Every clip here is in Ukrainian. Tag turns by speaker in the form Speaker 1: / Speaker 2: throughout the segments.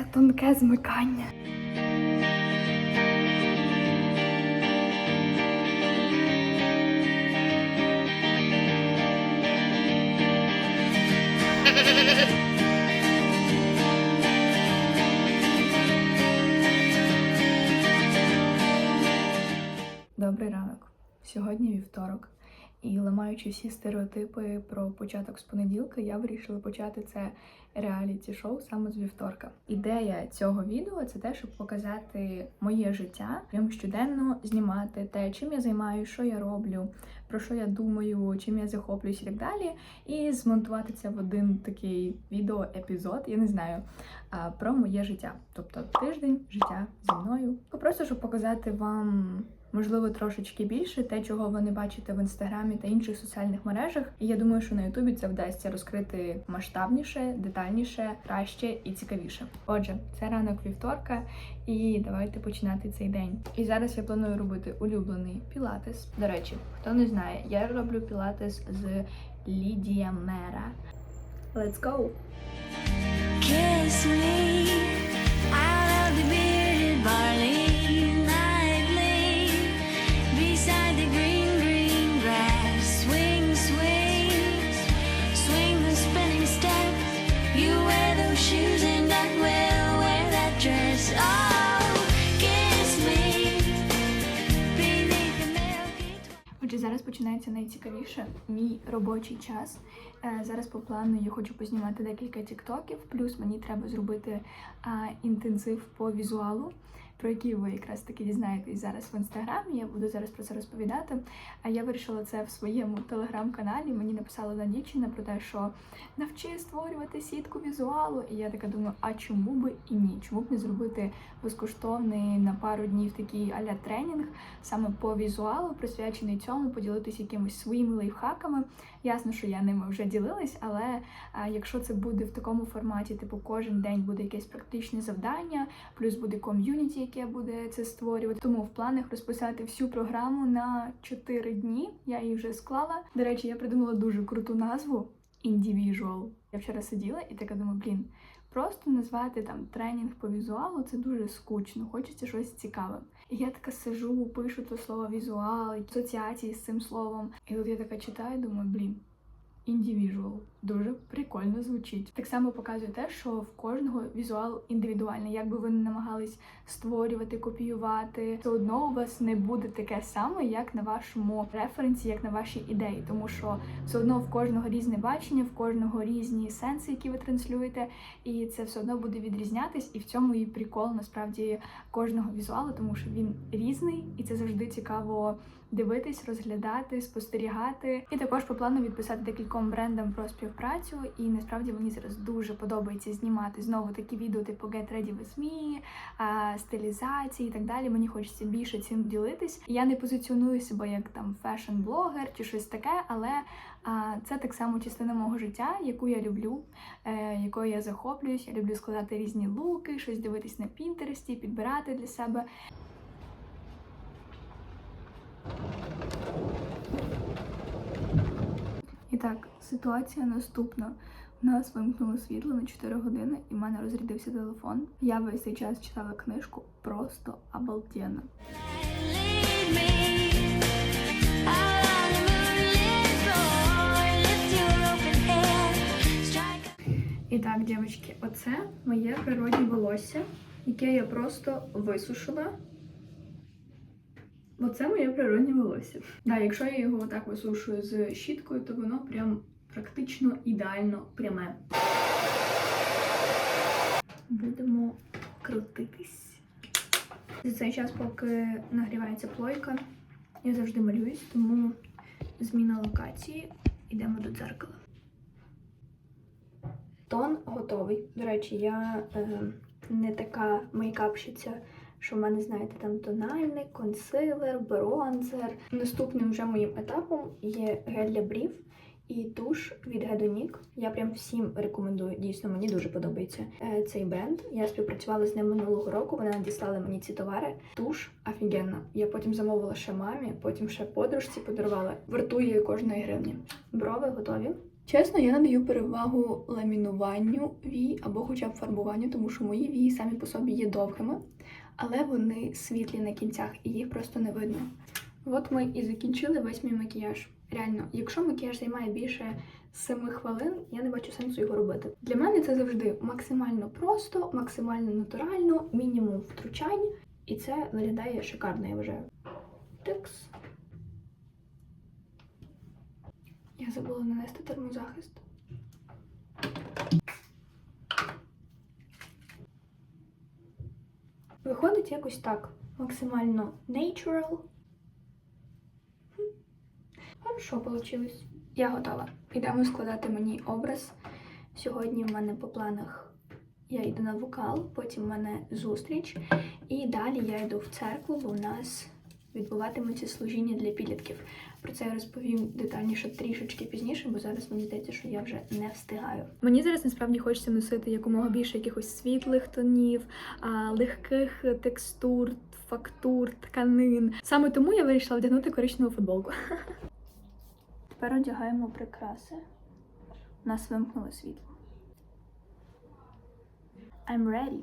Speaker 1: Це тонке змикання. Добрий ранок. Сьогодні вівторок. І ламаючи всі стереотипи про початок з понеділка, я вирішила почати це реаліті шоу саме з вівторка. Ідея цього відео це те, щоб показати моє життя, прям щоденно знімати те, чим я займаюся, що я роблю, про що я думаю, чим я захоплююсь і так далі. І змонтувати це в один такий відео-епізод, я не знаю, про моє життя. Тобто тиждень життя зі мною. Просто щоб показати вам можливо, трошечки більше, те, чого ви не бачите в інстаграмі та інших соціальних мережах. І я думаю, що на Ютубі це вдасться розкрити масштабніше, детальніше, краще і цікавіше. Отже, це ранок вівторка, і давайте починати цей день. І зараз я планую робити улюблений пілатес. До речі, хто не знає, я роблю пілатес з Лідія Мера. Let's go!
Speaker 2: Kiss me out of the bearded barley
Speaker 1: зараз починається найцікавіше мій робочий час. Е, Зараз по плану я хочу познімати декілька тіктоків, плюс мені треба зробити інтенсив по візуалу, про який ви якраз таки дізнаєтесь зараз в інстаграмі. Я буду зараз про це розповідати. А я вирішила це в своєму телеграм-каналі. Мені написала одна дівчина про те, що навчи створювати сітку візуалу. І я така думаю, а чому би і ні? Чому б не зробити безкоштовний на пару днів такий аля тренінг саме по візуалу, присвячений цьому, поділитися якимось своїми лайфхаками. Ясно, що я ними вже ділилась, але якщо це буде в такому форматі, типу кожен день буде якесь практичне завдання, плюс буде ком'юніті, яке буде це створювати. Тому в планах розписати всю програму на 4 дні. Я її вже склала. До речі, я придумала дуже круту назву Individual. Я вчора сиділа і така думаю, блін. Просто назвати там тренінг по візуалу це дуже скучно, хочеться щось цікаве. І я така сижу, пишу то слово візуал, асоціації з цим словом. І от я така читаю, думаю, блін, individual. Дуже прикольно звучить. Так само показує те, що в кожного візуал індивідуальний. Як би ви не намагались створювати, копіювати, все одно у вас не буде таке саме, як на вашому референсі, як на вашій ідеї, тому що все одно в кожного різне бачення, в кожного різні сенси, які ви транслюєте, і це все одно буде відрізнятись. І в цьому і прикол насправді кожного візуалу, тому що він різний, і це завжди цікаво дивитись, розглядати, спостерігати. І також по плану відписати декільком брендам про співпрацю. І насправді мені зараз дуже подобається знімати знову такі відео, типу Get Ready With Me, стилізації і так далі. Мені хочеться більше цим ділитись. Я не позиціоную себе як там фешн-блогер чи щось таке, але це так само частина мого життя, яку я люблю, е, якою я захоплююсь. Я люблю складати різні луки, щось дивитись на Пінтересті, підбирати для себе. Так, ситуація наступна. У нас вимкнуло світло на 4 години, і в мене розрядився телефон. Я весь цей час читала книжку просто обалденно. І так, дівчатки, оце моє природнє волосся, яке я просто висушила. Оце моє природнє волосся. Да, якщо я його отак висушую з щіткою, то воно прям практично ідеально пряме. Будемо крутитись. За цей час, поки нагрівається плойка, я завжди малююсь, тому зміна локації. Йдемо до дзеркала. Тон готовий. До речі, я е, не така мейкапщиця, що в мене, знаєте, там тональник, консилер, бронзер. Наступним вже моїм етапом є гель для брів і туш від Hedonic. Я прям всім рекомендую. Дійсно, мені дуже подобається е, цей бренд. Я співпрацювала з ним минулого року. Вони надіслали мені ці товари. Туш офігенна. Я потім замовила ще мамі, потім ще подружці подарувала. Вартує кожної гривні. Брови готові. Чесно, я надаю перевагу ламінуванню вій або хоча б фарбуванню, тому що мої вії самі по собі є довгими, але вони світлі на кінцях і їх просто не видно. От ми і закінчили весь мій макіяж. Реально, якщо макіяж займає більше 7 хвилин, я не бачу сенсу його робити. Для мене це завжди максимально просто, максимально натурально, мінімум втручань, і це виглядає шикарно, я вважаю. Тикс. Я забула нанести термозахист. Виходить якось так. Максимально natural. Хорошо вийшло. Я готова. Підемо складати мені образ. Сьогодні в мене по планах я йду на вокал, потім в мене зустріч. І далі я йду в церкву, бо в нас відбуватиметься служіння для підлітків. Про це я розповім детальніше трішечки пізніше, бо зараз мені здається, що я вже не встигаю. Мені зараз насправді хочеться носити якомога більше якихось світлих тонів, легких текстур, фактур, тканин. Саме тому я вирішила вдягнути коричневу футболку. Тепер одягаємо прикраси. У Нас вимкнуло світло. I'm ready.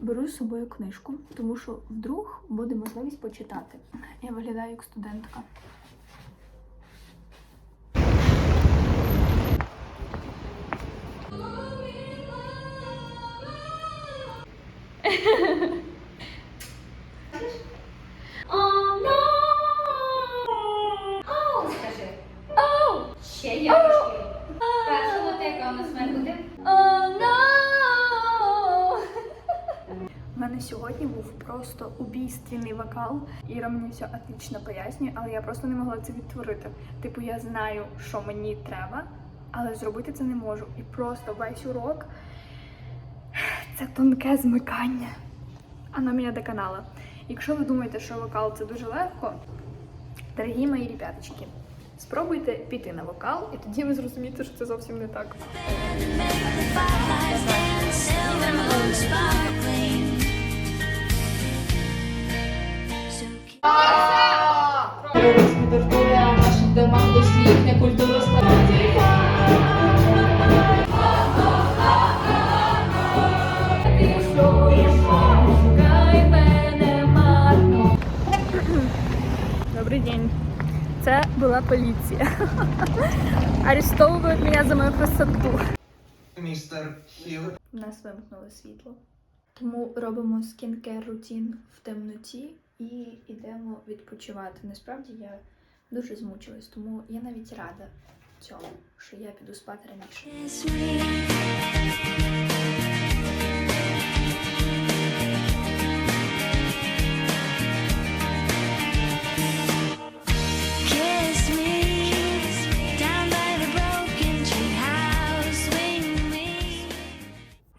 Speaker 1: Беру з собою книжку, тому що вдруг буде можливість почитати. Я виглядаю як студентка. Вокал. Іра мені все отлично пояснює, але я просто не могла це відтворити. Типу, я знаю, що мені треба, але зробити це не можу. І просто весь урок це тонке змикання. Оно мене доконало. Якщо ви думаєте, що вокал це дуже легко, дорогі мої ребяточки, спробуйте піти на вокал, і тоді ви зрозумієте, що це зовсім не так.
Speaker 3: В наших домах дослідня складання.
Speaker 1: Добрий день. Це була поліція. Арестовують мене за мою красоту.
Speaker 4: Містер Хіл.
Speaker 1: У нас вимкнуло світло. Тому робимо скінкер рутін в темноті і йдемо відпочивати. Насправді я дуже змучилась, тому я навіть рада цьому, що я піду спати раніше.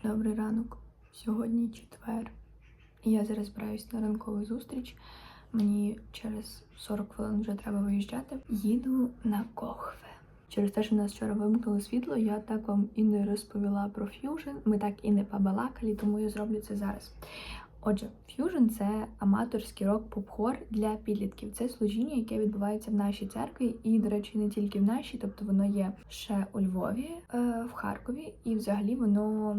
Speaker 1: Добрий ранок. Сьогодні четвер. Я зараз збираюсь на ранкову зустріч. Мені через 40 хвилин вже треба виїжджати. Їду на кохве. Через те, що нас вчора вимкнуло світло, я так вам і не розповіла про ф'южн. Ми так і не побалакали, тому я зроблю це зараз. Отже, ф'южн це аматорський рок-поп-хор для підлітків. Це служіння, яке відбувається в нашій церкві, і, до речі, не тільки в нашій, тобто воно є ще у Львові, е, в Харкові, і взагалі воно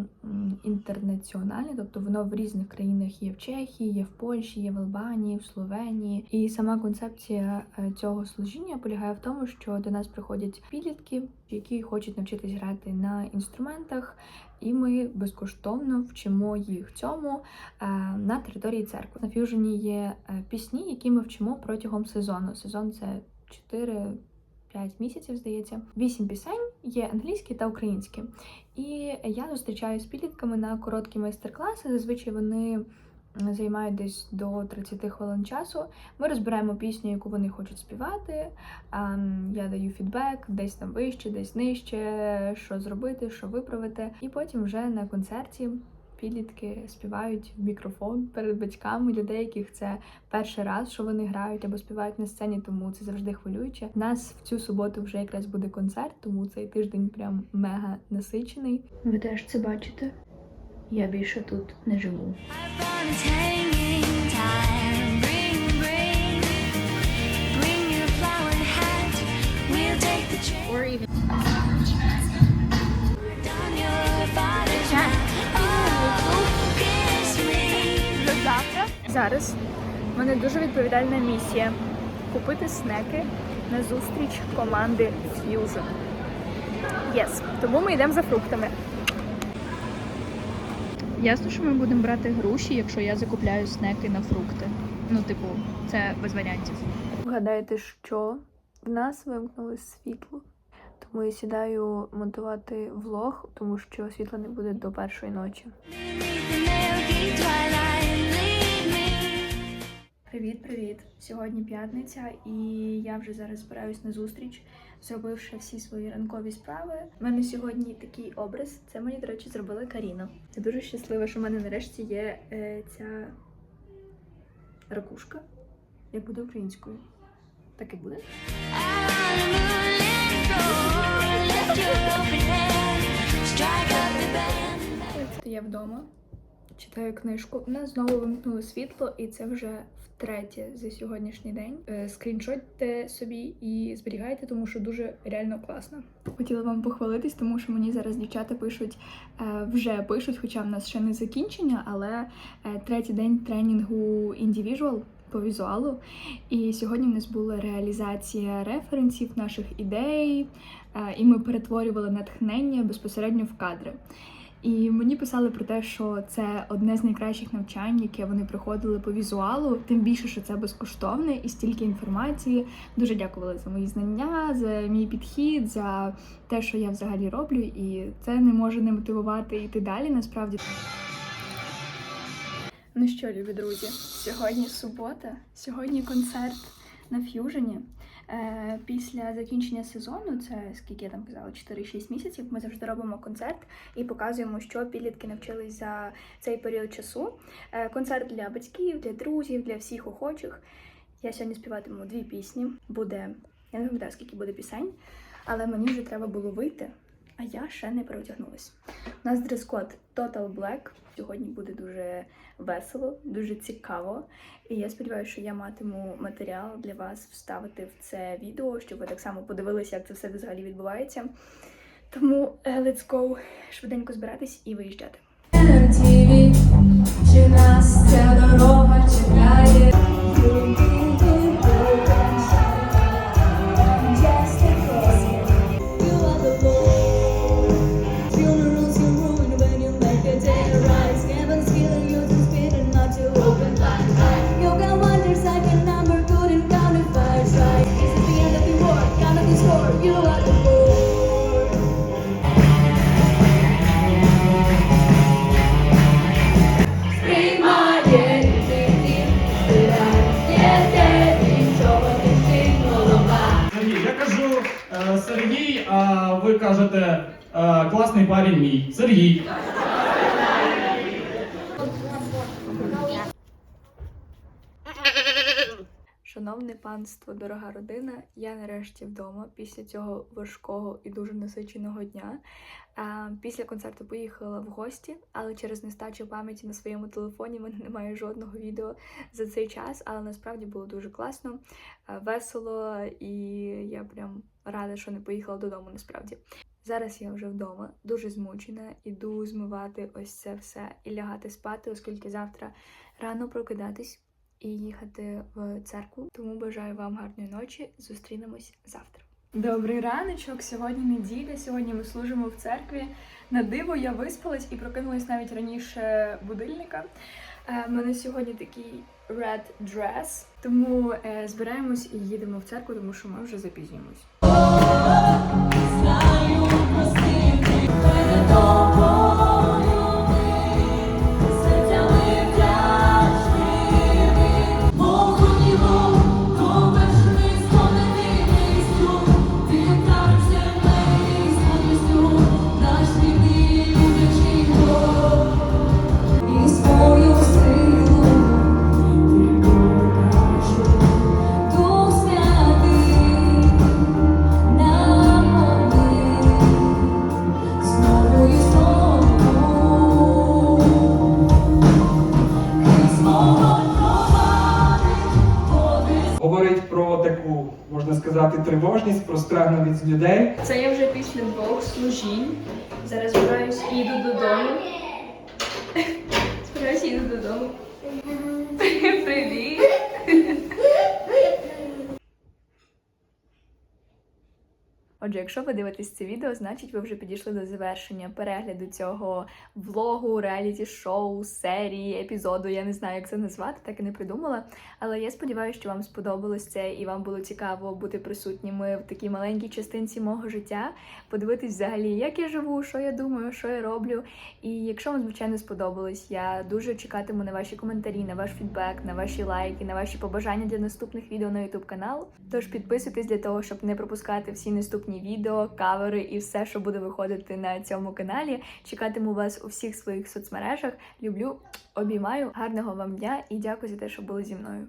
Speaker 1: інтернаціональне, тобто воно в різних країнах є в Чехії, є в Польщі, є в Албанії, в Словенії. І сама концепція е, цього служіння полягає в тому, що до нас приходять підлітки, які хочуть навчитись грати на інструментах, і ми безкоштовно вчимо їх цьому е, на території церкви. На ф'южені є е, пісні, які ми вчимо протягом сезону. Сезон це 4 5 місяців, здається. Вісім пісень є англійські та українські. І я зустрічаюся з підлітками на короткі майстер-класи. Зазвичай вони м, займають десь до 30 хвилин часу. Ми розбираємо пісню, яку вони хочуть співати. ем, Я даю фідбек, десь там вище, десь нижче, що зробити, що виправити. І потім вже на концерті підлітки співають в мікрофон перед батьками людей, яких це перший раз, що вони грають або співають на сцені, тому це завжди хвилююче. Нас в цю суботу вже якраз буде концерт, тому цей тиждень прям мега насичений. Ви теж це бачите? Я більше тут не живу.
Speaker 2: Oh.
Speaker 1: Зараз в мене дуже відповідальна місія купити снеки на зустріч команди Fusion. Yes. Тому ми йдемо за фруктами. Ясно, що ми будемо брати груші, якщо я закупляю снеки на фрукти. Ну, типу, це без варіантів. Вгадайте, що в нас вимкнули світло. Тому я сідаю монтувати влог, тому що світла не буде до першої ночі.
Speaker 2: Beneath the milky twilight, lead me.
Speaker 1: Привіт, привіт! Сьогодні п'ятниця, і я вже зараз збираюсь на зустріч, зробивши всі свої ранкові справи. У мене сьогодні такий образ. Це мені, до речі, зробила Каріна. Я дуже щаслива, що в мене нарешті є е, ця ракушка. Як буде українською? Так і буде. Я вдома читаю книжку. У нас знову вимкнули світло, і це вже втретє за сьогоднішній день. Е, Скріншотьте собі і зберігайте, тому що дуже реально класно. Хотіла вам похвалитись, тому що мені зараз дівчата пишуть, е, вже пишуть, хоча в нас ще не закінчення, але е, третій день тренінгу індивіжуал по візуалу. І сьогодні в нас була реалізація референсів, наших ідей, і ми перетворювали натхнення безпосередньо в кадри. І мені писали про те, що це одне з найкращих навчань, яке вони проходили по візуалу. Тим більше, що це безкоштовне і стільки інформації. Дуже дякували за мої знання, за мій підхід, за те, що я взагалі роблю, і це не може не мотивувати йти далі. Насправді. Ну що, любі друзі, сьогодні субота, сьогодні концерт на ф'южені. Е, після закінчення сезону, це скільки я там казала, 4-6 місяців. Ми завжди робимо концерт і показуємо, що підлітки навчились за цей період часу. Е, концерт для батьків, для друзів, для всіх охочих. Я сьогодні співатиму дві пісні. Буде, я не пам'ятаю, скільки буде пісень, але мені вже треба було вийти, а я ще не переодягнулась. У нас дрес-код Total Black. Сьогодні буде дуже весело, дуже цікаво. І я сподіваюся, що я матиму матеріал для вас вставити в це відео, щоб ви так само подивилися, як це все взагалі відбувається. Тому е, let's go швиденько збиратись і виїжджати.
Speaker 5: Чи нас ця дорога
Speaker 1: Шановне панство, дорога родина, я нарешті вдома після цього важкого і дуже насиченого дня. Після концерту поїхала в гості, але через нестачу пам'яті на своєму телефоні в мене немає жодного відео за цей час. Але насправді було дуже класно, весело, і я прям рада, що не поїхала додому. Насправді зараз я вже вдома, дуже змучена, іду змивати ось це все і лягати спати, оскільки завтра рано прокидатись і їхати в церкву. Тому бажаю вам гарної ночі. Зустрінемось завтра. Добрий раночок. Сьогодні неділя. Сьогодні ми служимо в церкві. На диво я виспалась і прокинулась навіть раніше будильника. Е, У мене сьогодні такий red dress, тому е, збираємось і їдемо в церкву, тому що ми вже запізнюємось.
Speaker 6: Сказати, тривожність, прострагну від людей.
Speaker 7: Це я вже після двох служінь. Зараз збираюсь і додому. Збираюсь і йду додому. Привіт!
Speaker 1: Отже, якщо ви дивитесь це відео, значить ви вже підійшли до завершення перегляду цього влогу, реаліті-шоу, серії, епізоду. Я не знаю, як це назвати, так і не придумала. Але я сподіваюся, що вам сподобалось це і вам було цікаво бути присутніми в такій маленькій частинці мого життя, подивитись взагалі, як я живу, що я думаю, що я роблю. І якщо вам, звичайно, сподобалось, я дуже чекатиму на ваші коментарі, на ваш фідбек, на ваші лайки, на ваші побажання для наступних відео на YouTube канал. Тож підписуйтесь для того, щоб не пропускати всі наступні відео, кавери і все, що буде виходити на цьому каналі. Чекатиму вас у всіх своїх соцмережах. Люблю, обіймаю, гарного вам дня і дякую за те, що були зі мною.